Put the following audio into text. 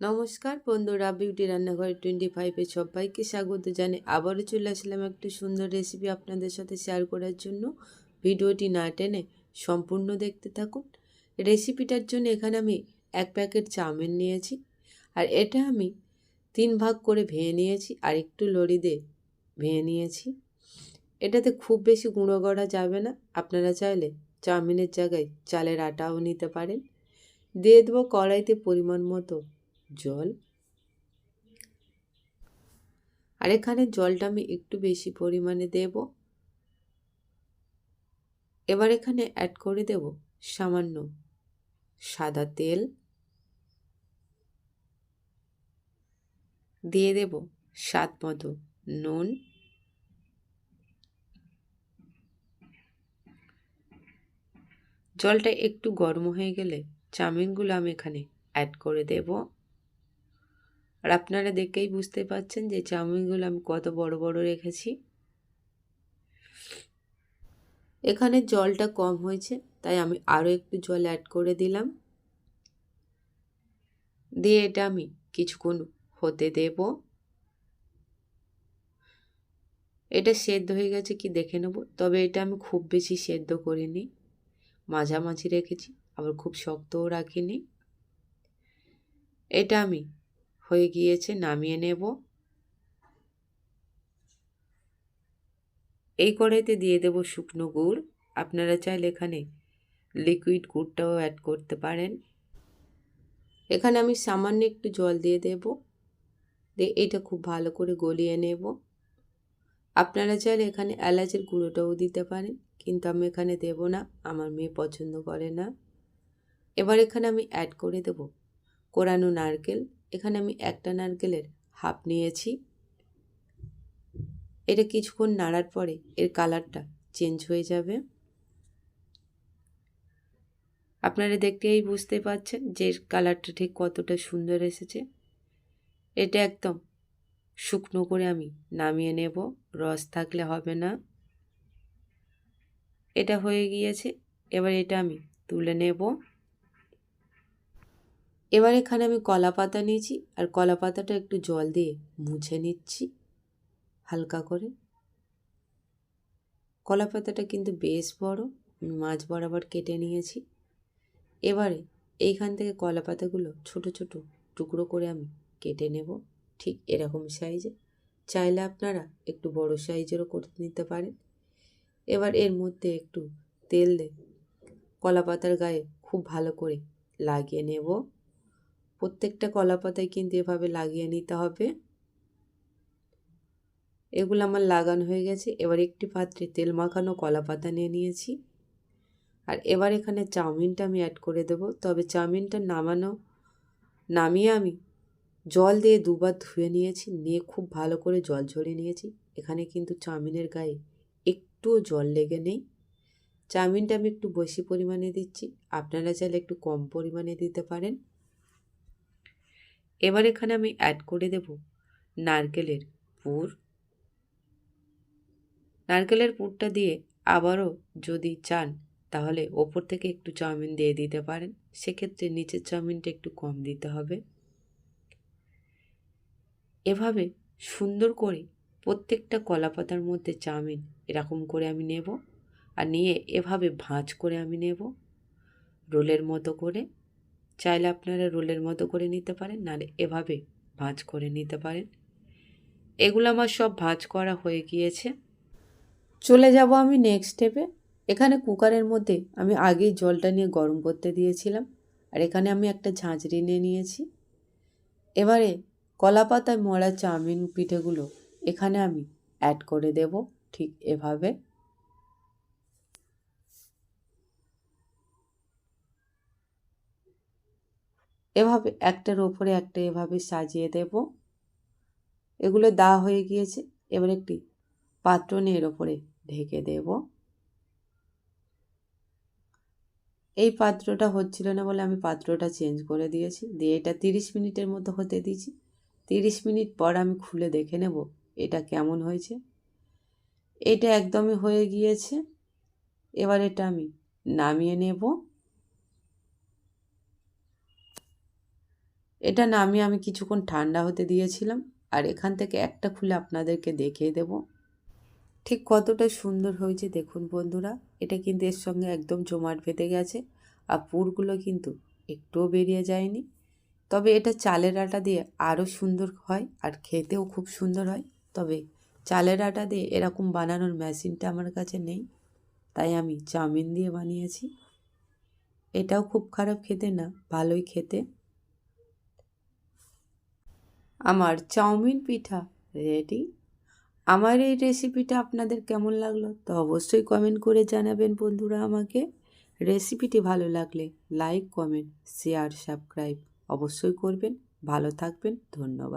নমস্কার বন্ধুরা, বিউটি রান্নাঘর টোয়েন্টি ফাইভে সবাইকে স্বাগত জানাই আবারও চলে আসলাম একটি সুন্দর রেসিপি আপনাদের সাথে শেয়ার করার জন্য। ভিডিওটি না টেনে সম্পূর্ণ দেখতে থাকুন। রেসিপিটার জন্য এখানে আমি এক প্যাকেট চাউমিন নিয়েছি আর এটা আমি তিন ভাগ করে ভেঙে নিয়েছি আর একটু লড়ি দিয়ে ভেঙে নিয়েছি। এটাতে খুব বেশি গুঁড়ো করা যাবে না, আপনারা চাইলে চাউমিনের জায়গায় চালের আটাও নিতে পারেন। দিয়ে দেবো কড়াইতে পরিমাণ মতো জল। আর এখানে জলটা আমি একটু বেশি পরিমাণে দেব। এবার এখানে অ্যাড করে দেব সামান্য সাদা তেল। দিয়ে দেব স্বাদ মতো নুন। জলটা একটু গরম হয়ে গেলে চাউমিনগুলো আমি এখানে অ্যাড করে দেব। আর আপনারা দেখেই বুঝতে পারছেন যে চাউমিনগুলো আমি কত বড় বড় রেখেছি। এখানে জলটা কম হয়েছে, তাই আমি আরও একটু জল অ্যাড করে দিলাম। দিয়ে এটা আমি কিছুক্ষণ হতে দেব। এটা সেদ্ধ হয়ে গেছে কি দেখে নেব, তবে এটা আমি খুব বেশি সেদ্ধ করিনি। মাঝামাঝি রেখেছি, আবার খুব শক্তও রাখিনি। এটা আমি হয়ে গিয়েছে, নামিয়ে নেব। এই কড়াইতে দিয়ে দেব শুকনো গুড়। আপনারা চাইলে এখানে লিকুইড গুড়টাও অ্যাড করতে পারেন। এখানে আমি সামান্য একটু জল দিয়ে দেব। দিয়ে এটা খুব ভালো করে গলিয়ে নেব। আপনারা চাইলে এখানে এলাচের গুঁড়োটাও দিতে পারেন, কিন্তু আমি এখানে দেব না, আমার মেয়ে পছন্দ করে না। এবার এখানে আমি অ্যাড করে দেব কোরানো নারকেল। এখানে আমি একটা নারকেলের হাফ নিয়েছি। এটা কিছুক্ষণ নাড়ার পরে এর কালারটা চেঞ্জ হয়ে যাবে। আপনারা দেখতেই বুঝতে পারছেন যে কালারটা ঠিক কতটা সুন্দর এসেছে। এটা একদম শুকনো করে আমি নামিয়ে নেব, রস থাকলে হবে না। এটা হয়ে গিয়েছে, এবার এটা আমি তুলে নেব। এবার এখানে আমি কলা পাতা নিয়েছি, আর কলা পাতাটা একটু জল দিয়ে মুছে নিচ্ছি, হালকা করে। কলা পাতাটা কিন্তু বেশ বড়, আমি মাছ বরাবর কেটে নিয়েছি। এবারে এইখান থেকে কলা পাতাগুলো ছোট ছোট টুকরো করে আমি কেটে নেব, ঠিক এরকম সাইজে। চাইলে আপনারা একটু বড় সাইজেরও করতে নিতে পারেন। এবার এর মধ্যে একটু তেল দিয়ে কলা পাতার গায়ে খুব ভালো করে লাগিয়ে নেব। প্রত্যেকটা কলা পাতায় কিন্তু এভাবে লাগিয়ে নিতে হবে। এগুলো আমার লাগানো হয়ে গেছে। এবার একটি পাত্রে তেল মাখানো কলা পাতা নিয়ে নিয়েছি। আর এবার এখানে চাউমিনটা আমি অ্যাড করে দেব। তবে চাউমিনটা নামানো, নামিয়ে আমি জল দিয়ে দুবার ধুয়ে নিয়েছি। নিয়ে খুব ভালো করে জল ঝরিয়ে নিয়েছি। এখানে কিন্তু চাউমিনের গায়ে একটুও জল লেগে নেই। চাউমিনটা আমি একটু বেশি পরিমাণে দিচ্ছি। আপনারা চাইলে একটু কম পরিমাণে দিতে পারেন। এবার এখানে আমি অ্যাড করে দেব নারকেলের পুর। নারকেলের পুরটা দিয়ে আবারও যদি চান, তাহলে ওপর থেকে একটু চাউমিন দিয়ে দিতে পারেন। সেক্ষেত্রে নিচের চাউমিনটা একটু কম দিতে হবে। এভাবে সুন্দর করে প্রত্যেকটা কলা পাতার মধ্যে চাউমিন এরকম করে আমি নেব। আর নিয়ে এভাবে ভাঁজ করে আমি নেব। রোলের মতো করে। চাইলে আপনারা রোলের মতো করে নিতে পারেন, নাহলে এভাবে ভাঁজ করে নিতে পারেন। এগুলো আমার সব ভাঁজ করা হয়ে গিয়েছে। চলে যাব আমি নেক্সট স্টেপে এখানে কুকারের মধ্যে আমি আগেই জলটা নিয়ে গরম করতে দিয়েছিলাম, আর এখানে আমি একটা ঝাঁঝরি নিয়ে নিয়েছি। এবারে কলা পাতায় মরা চাউমিন পিঠেগুলো এখানে আমি অ্যাড করে দেব, ঠিক এভাবে। এভাবে একটার ওপরে একটা এভাবে সাজিয়ে দেব। এগুলো দা হয়ে গিয়েছে। এবার একটি পাত্র নিয়ে এর ওপরে ঢেকে দেব। এই পাত্রটা হচ্ছিল না বলে আমি পাত্রটা চেঞ্জ করে দিয়েছি। দিয়ে এটা তিরিশ মিনিটের মতো হতে দিয়েছি। তিরিশ মিনিট পর আমি খুলে দেখে নেব এটা কেমন হয়েছে। এটা একদমই হয়ে গিয়েছে। এবার এটা আমি নামিয়ে নেব। এটা নামিয়ে আমি কিছুক্ষণ ঠান্ডা হতে দিয়েছিলাম। আর এখান থেকে একটা খুলে আপনাদেরকে দেখিয়ে দেব। ঠিক কতটা সুন্দর হয়েছে দেখুন বন্ধুরা, এটা কিন্তু এর সঙ্গে একদম জমাট বেঁধে গেছে আর পুরগুলো কিন্তু একটুও বেরিয়ে যায়নি। তবে এটা চালের আটা দিয়ে আরও সুন্দর হয় আর খেতেও খুব সুন্দর হয়। তবে চালের আটা দিয়ে এরকম বানানোর মেশিনটা আমার কাছে নেই, তাই আমি চাউমিন দিয়ে বানিয়েছি। এটাও খুব খারাপ খেতে না, ভালোই খেতে। আমার চাউমিন পিঠা রেডি আমার এই রেসিপিটা আপনাদের কেমন লাগল? তো অবশ্যই কমেন্ট করে জানাবেন বন্ধুরা আমাকে। রেসিপিটি ভালো লাগলে লাইক কমেন্ট শেয়ার সাবস্ক্রাইব অবশ্যই করবেন। ভালো থাকবেন, ধন্যবাদ।